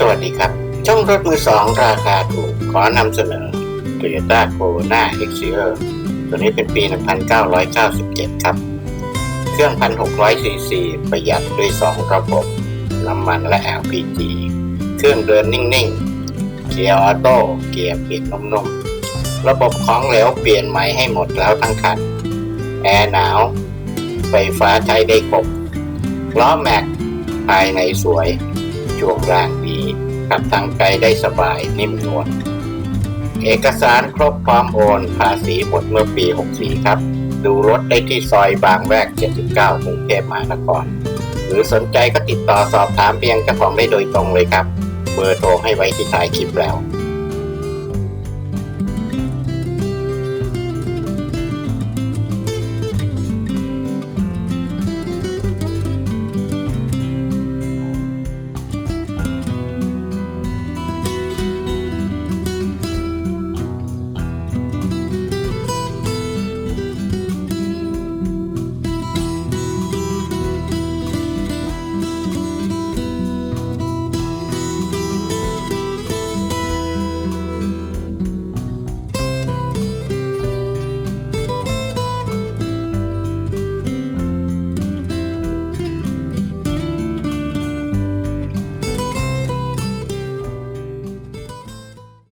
สวัสดีครับ ช่องรถมือสองราคาถูก ขอนำเสนอ Toyota Corona Exterior ตัวนี้เป็นปี 1997 ครับ เครื่อง 1,600 ซีซี ประหยัดด้วย 2 ระบบ น้ำมันและ LPG เครื่องเดินนิ่ง ๆ เกียร์ออโต้ เกียร์เปลี่ยนนุ่ม ๆ ระบบของเหลวเปลี่ยนใหม่ให้หมดแล้วทั้งคัน แอร์หนาว ไฟฟ้าใช้ได้ครบล้อแม็กภายในสวย ช่วงล่างดีขับทางไกลได้สบายนิ่มนวลเอกสารครบพร้อมโอน ภาษีหมดเมื่อปี 64 ครับ ดูรถได้ที่ซอยบางแวก 79กรุงเทพมหานคร หรือสนใจก็ติดต่อสอบถามเพียงเจ้าของได้โดยตรงเลยครับ เบอร์โทรให้ไว้ที่ท้ายคลิปแล้ว